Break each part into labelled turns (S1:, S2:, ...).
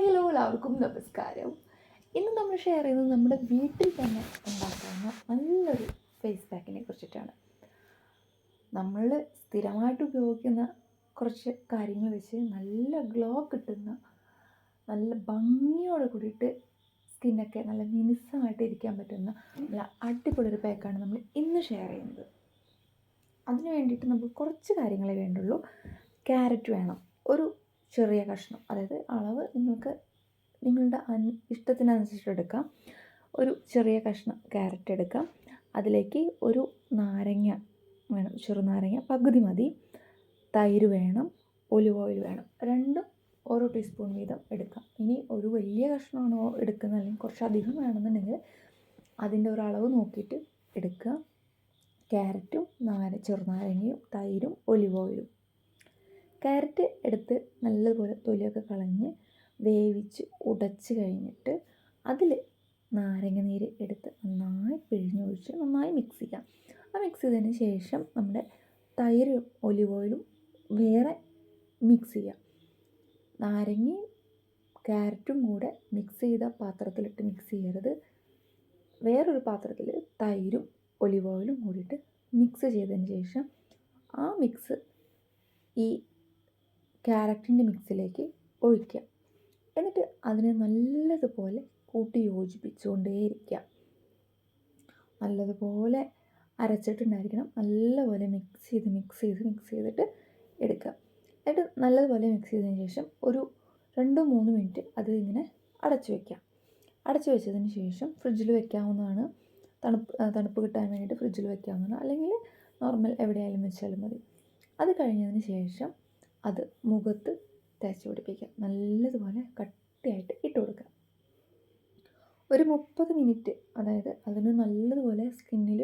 S1: Hello എല്ലാവർക്കും നമസ്കാരം. ഇന്ന് നമ്മൾ ഷെയർ ചെയ്യുന്നത് നമ്മുടെ വീട്ടിൽ തന്നെ ഉണ്ടാക്കാവുന്ന നല്ലൊരു ഫേസ് പാക്കിനെ കുറിച്ചിട്ടാണ്. നമ്മൾ സ്ഥിരമായിട്ട് ഉപയോഗിക്കുന്ന കുറച്ച് കാര്യങ്ങൾ വെച്ച് നല്ല ഗ്ലോ കിട്ടുന്ന നല്ല ഭംഗിയോടെ കൂടിയിട്ട് സ്കിന്നൊക്കെ നല്ല മിനുസമായിട്ട് ഇരിക്കാൻ പറ്റുന്ന നല്ല അടിപൊളി ഒരു പാക്കാണ് നമ്മൾ ഇന്ന് ഷെയർ ചെയ്യുന്നത്. അതിന് വേണ്ടിയിട്ട് നമുക്ക് കുറച്ച് കാര്യങ്ങളെ വേണ്ടുള്ളൂ. ക്യാരറ്റ് വേണം. ഒരു ചെറിയ കഷ്ണം. അതായത് അളവ് നിങ്ങൾക്ക് നിങ്ങളുടെ അൻ ഇഷ്ടത്തിനനുസരിച്ച് എടുക്കാം. ഒരു ചെറിയ കഷ്ണം ക്യാരറ്റ് എടുക്കാം. അതിലേക്ക് ഒരു നാരങ്ങ വേണം. ചെറുനാരങ്ങ പകുതി മതി. തൈര് വേണം. ഒലിവ് ഓയിൽ വേണം. രണ്ടും ഓരോ ടീസ്പൂൺ വീതം എടുക്കാം. ഇനി ഒരു വലിയ കഷ്ണമാണോ എടുക്കുന്നത്? അല്ലെങ്കിൽ കുറച്ചധികം വേണമെന്നുണ്ടെങ്കിൽ അതിന്റെ ഒരു അളവ് നോക്കിയിട്ട് എടുക്കുക. ക്യാരറ്റും നാര ചെറുനാരങ്ങയും തൈരും ഒലിവ് ഓയിലും. ക്യാരറ്റ് എടുത്ത് നല്ലതുപോലെ തൊലിയൊക്കെ കളഞ്ഞ് വേവിച്ച് ഉടച്ച് കഴിഞ്ഞിട്ട് അതിൽ നാരങ്ങ നീര് എടുത്ത് നന്നായി പിഴിഞ്ഞൊഴിച്ച് നന്നായി മിക്സ് ചെയ്യാം. ആ മിക്സ് ചെയ്തതിന് ശേഷം നമ്മുടെ തൈര് ഒലിവ് ഓയിലും വേറെ മിക്സ് ചെയ്യാം. നാരങ്ങയും ക്യാരറ്റും കൂടെ മിക്സ് ചെയ്ത പാത്രത്തിലിട്ട് മിക്സ് ചെയ്യരുത്. വേറൊരു പാത്രത്തിൽ തൈരും ഒലിവ് ഓയിലും കൂടിയിട്ട് മിക്സ് ചെയ്തതിന് ശേഷം ആ മിക്സ് ഈ ക്യാരറ്റിന്റെ മിക്സിലേക്ക് ഒഴിക്കുക. എന്നിട്ട് അതിനെ നല്ലതുപോലെ കൂട്ടി യോജിപ്പിച്ചുകൊണ്ടേയിരിക്കുക. നല്ലതുപോലെ അരച്ചിട്ടുണ്ടായിരിക്കണം. നല്ലപോലെ മിക്സ് ചെയ്ത് മിക്സ് ചെയ്ത് മിക്സ് ചെയ്തിട്ട് എടുക്കുക. എന്നിട്ട് നല്ലതുപോലെ മിക്സ് ചെയ്തതിന് ശേഷം ഒരു രണ്ടോ മൂന്ന് മിനിറ്റ് അത് ഇങ്ങനെ അടച്ചു വയ്ക്കുക. അടച്ചു വെച്ചതിന് ശേഷം ഫ്രിഡ്ജിൽ വെക്കാവുന്നതാണ്. തണുപ്പ് തണുപ്പ് കിട്ടാൻ വേണ്ടിയിട്ട് ഫ്രിഡ്ജിൽ വെക്കാവുന്നതാണ്. അല്ലെങ്കിൽ നോർമൽ എവിടെയായാലും വെച്ചാലും മതി. അത് കഴിഞ്ഞതിന് ശേഷം അത് മുഖത്ത് തേച്ച് പിടിപ്പിക്കുക. നല്ലതുപോലെ കട്ടിയായിട്ട് ഇട്ട് കൊടുക്കുക. ഒരു മുപ്പത് മിനിറ്റ് അതായത് അതിന് നല്ലതുപോലെ സ്കിന്നിൽ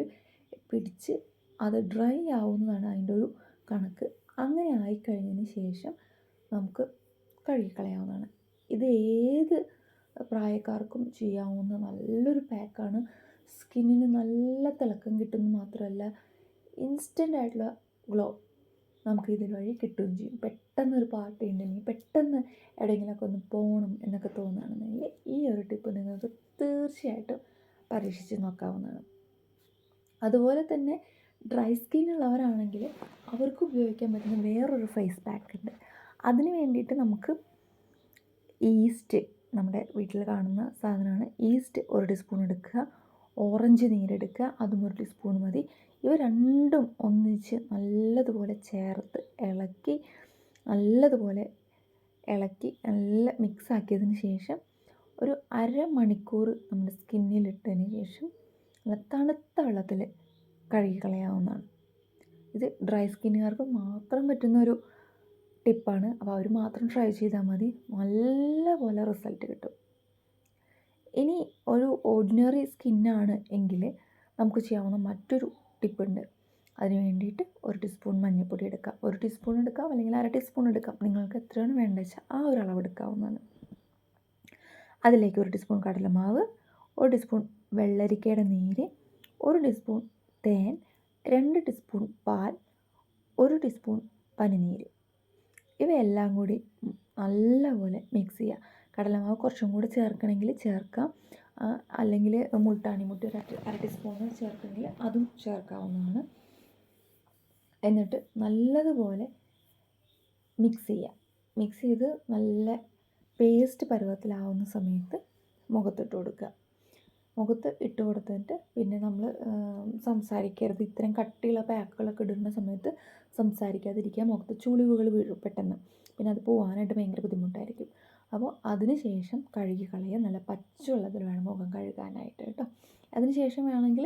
S1: പിടിച്ച് അത് ഡ്രൈ ആവുന്നതാണ് അതിന്റെ ഒരു കണക്ക്. അങ്ങനെ ആയിക്കഴിഞ്ഞതിന് ശേഷം നമുക്ക് കഴുകിക്കളയാവുന്നതാണ്. ഇത് ഏത് പ്രായക്കാർക്കും ചെയ്യാവുന്ന നല്ലൊരു പാക്കാണ്. സ്കിന്നിന് നല്ല തിളക്കം കിട്ടുന്നു മാത്രമല്ല ഇൻസ്റ്റന്റ് ആയിട്ടുള്ള ഗ്ലോ നമുക്ക് ഇതിൽ വഴി കിട്ടുകയും ചെയ്യും. പെട്ടെന്നൊരു പാർട്ടി ഉണ്ടെങ്കിൽ പെട്ടെന്ന് എവിടെയെങ്കിലുമൊക്കെ ഒന്ന് പോകണം എന്നൊക്കെ തോന്നുകയാണെന്നുണ്ടെങ്കിൽ ഈ ഒരു ടിപ്പ് നിങ്ങൾക്ക് തീർച്ചയായിട്ടും പരീക്ഷിച്ച് നോക്കാവുന്നതാണ്. അതുപോലെ തന്നെ ഡ്രൈ സ്കിൻ ഉള്ളവരാണെങ്കിൽ അവർക്ക് ഉപയോഗിക്കാൻ പറ്റുന്ന വേറൊരു ഫേസ് പാക്ക് ഉണ്ട്. അതിന് വേണ്ടിയിട്ട് നമുക്ക് ഈസ്റ്റ് നമ്മുടെ വീട്ടിൽ കാണുന്ന സാധനമാണ് ഈസ്റ്റ് ഒരു ടീസ്പൂൺ എടുക്കുക. ഓറഞ്ച് നീരെടുക്കുക അതും ഒരു ടീസ്പൂൺ മതി. ഇവ രണ്ടും ഒന്നിച്ച് നല്ലതുപോലെ ചേർത്ത് ഇളക്കി നല്ലതുപോലെ ഇളക്കി നല്ല മിക്സാക്കിയതിന് ശേഷം ഒരു അരമണിക്കൂർ നമ്മുടെ സ്കിന്നിലിട്ടതിന് ശേഷം തണുത്ത വെള്ളത്തിൽ കഴുകി കളയാവുന്നതാണ്. ഇത് ഡ്രൈ സ്കിന്നുകാർക്ക് മാത്രം പറ്റുന്ന ഒരു ടിപ്പാണ് അപ്പോൾ അവർ മാത്രം ട്രൈ ചെയ്താൽ മതി. നല്ല പോലെ റിസൾട്ട് കിട്ടും. ഇനി ഒരു ഓർഡിനറി സ്കിന്നാണ് എങ്കിൽ നമുക്ക് ചെയ്യാവുന്ന മറ്റൊരു ടിപ്പുണ്ട് അതിന് വേണ്ടിയിട്ട് ഒരു ടീസ്പൂൺ മഞ്ഞൾപ്പൊടി എടുക്കാം. ഒരു ടീസ്പൂൺ എടുക്കാം അല്ലെങ്കിൽ അര ടീസ്പൂൺ എടുക്കാം. നിങ്ങൾക്ക് എത്രയാണ് വേണ്ടത് വെച്ചാൽ ആ ഒരു അളവ് എടുക്കാവുന്നതാണ്. അതിലേക്ക് ഒരു ടീസ്പൂൺ കടലമാവ് ഒരു ടീസ്പൂൺ വെള്ളരിക്കയുടെ നീര് ഒരു ടീസ്പൂൺ തേൻ രണ്ട് ടീസ്പൂൺ പാൽ ഒരു ടീസ്പൂൺ പനിനീര്. ഇവയെല്ലാം കൂടി നല്ലപോലെ മിക്സ് ചെയ്യുക. കടലമാവ് കുറച്ചും കൂടി ചേർക്കണമെങ്കിൽ ചേർക്കാം. അല്ലെങ്കിൽ മുൾട്ടാണി മുട്ടി ഒരു അര ടീസ്പൂൺ ചേർക്കണമെങ്കിൽ അതും ചേർക്കാവുന്നതാണ്. എന്നിട്ട് നല്ലതുപോലെ മിക്സ് ചെയ്യുക മിക്സ് ചെയ്ത് നല്ല പേസ്റ്റ് പരുവത്തിലാവുന്ന സമയത്ത് മുഖത്തിട്ട് കൊടുക്കുക. മുഖത്ത് ഇട്ട് കൊടുത്തിട്ട് പിന്നെ നമ്മൾ സംസാരിക്കരുത്. ഇത്രയും കട്ടിയുള്ള പാക്കുകളൊക്കെ ഇടുന്ന സമയത്ത് സംസാരിക്കാതിരിക്കുക. മുഖത്ത് ചുളിവുകൾ വീഴും പെട്ടെന്ന്. പിന്നെ അത് പോകാനായിട്ട് ഭയങ്കര ബുദ്ധിമുട്ടായിരിക്കും. അപ്പോൾ അതിന് ശേഷം കഴുകി കളയുക നല്ല പച്ചവെള്ളത്തിൽ വേണം മുഖം കഴുകാനായിട്ട് കേട്ടോ. അതിന് ശേഷം വേണമെങ്കിൽ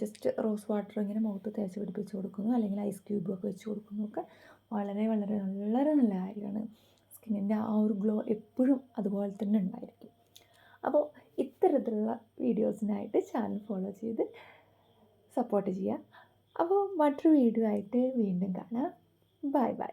S1: ജസ്റ്റ് റോസ് വാട്ടർ ഇങ്ങനെ മുഖത്ത് തേച്ച് പിടിപ്പിച്ച് കൊടുക്കുന്നു. അല്ലെങ്കിൽ ഐസ് ക്യൂബ് ഒക്കെ വെച്ച് കൊടുക്കുന്നു. ഒക്കെ വളരെ വളരെ വളരെ നല്ല കാര്യമാണ്. സ്കിന്നിന്റെ ആ ഒരു ഗ്ലോ എപ്പോഴും അതുപോലെ തന്നെ ഉണ്ടായിരിക്കും. അപ്പോൾ ഇത്തരത്തിലുള്ള വീഡിയോസിനായിട്ട് ചാനൽ ഫോളോ ചെയ്ത് സപ്പോർട്ട് ചെയ്യുക. അപ്പോൾ മറ്റൊരു വീഡിയോ ആയിട്ട് വീണ്ടും കാണാം. Bye bye